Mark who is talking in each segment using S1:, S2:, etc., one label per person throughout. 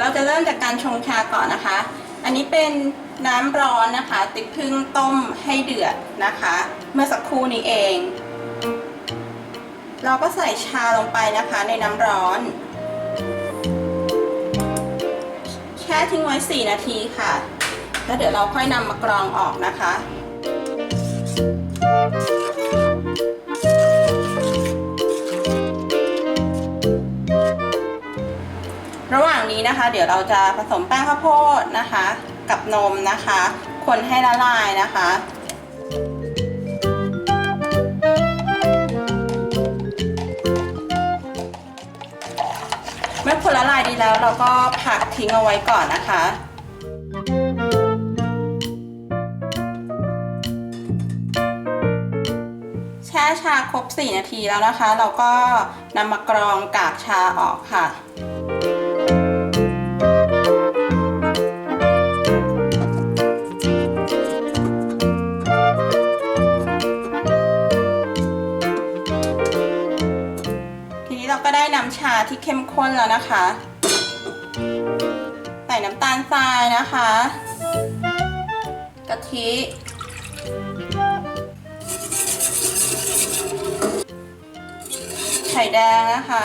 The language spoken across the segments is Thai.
S1: เราจะเริ่มจากการชงชาก่อนนะคะ อันนี้เป็นน้ำร้อนนะคะ ติ๊กพึ่งต้มให้เดือดนะคะ เมื่อสักครู่นี้เอง เราก็ใส่ชาลงไปนะคะในน้ำร้อน แช่ทิ้งไว้ 4 นาทีค่ะแล้วเดี๋ยวเราค่อยนำมากรองออกนะคะ นี้นะคะ เดี๋ยวเราจะผสมแป้งข้าวโพดนะคะ กับนมนะคะ คนให้ละลายนะคะเมื่อคนละลายดีแล้วเราก็พักทิ้งเอาไว้ก่อนนะคะ แช่ชาครบ 4 นาทีแล้วนะคะ เราก็นำมากรองกากชาออกค่ะ เราก็ได้น้ำชาที่เข้มข้นแล้วนะคะ ใส่น้ำตาลทรายนะคะ กะทิ ไข่แดงนะคะ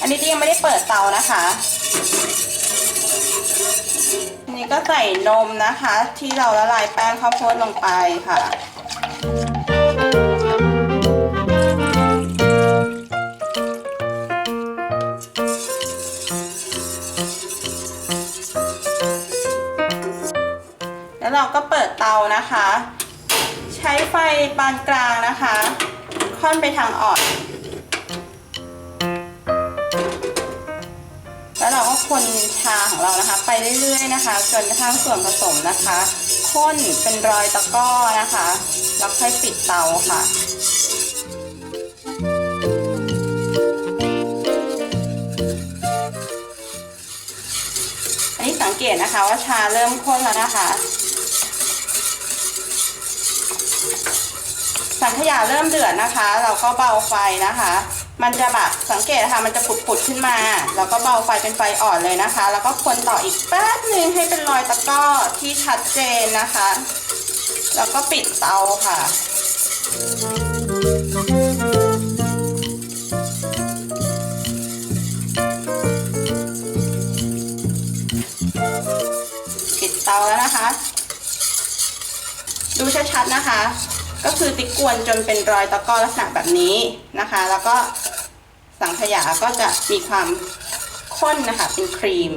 S1: อันนี้ยังไม่ได้เปิดเตานะคะ นนี้ก็ใส่นมนะคะ ที่เราละลายแป้งข้าวโพดลงไปค่ะ แล้วเราก็เปิดเตานะคะ ใช้ไฟปานกลางนะคะ ค่อนไปทางอ่อน แล้วเราก็คนชาของเรานะคะ ไปเรื่อยๆนะคะจนกระทั่งส่วนผสมนะคะข้นเป็นรอยตะก้อนะคะแล้วค่อยปิดเตาค่ะอันนี้สังเกตนะคะว่าชาเริ่มข้นแล้วนะคะสังขยาเริ่มเดือดนะคะ เราก็เบาไฟนะคะ มันจะแบบสังเกตนะคะมันจะปุดๆขึ้นมา แล้วก็เบาไฟเป็นไฟอ่อนเลยนะคะ แล้วก็คนต่ออีกแป๊บหนึ่งให้เป็นรอยตะก้อที่ชัดเจนนะคะ แล้วก็ปิดเตาค่ะ ปิดเตาแล้วนะคะ ดูชัดๆนะคะ ก็คือติ๊กกวนจนเป็นรอยตะก้อลักษณะแบบนี้นะคะ แล้วก็ สังขยาก็จะมีความข้นนะคะ เป็นครีม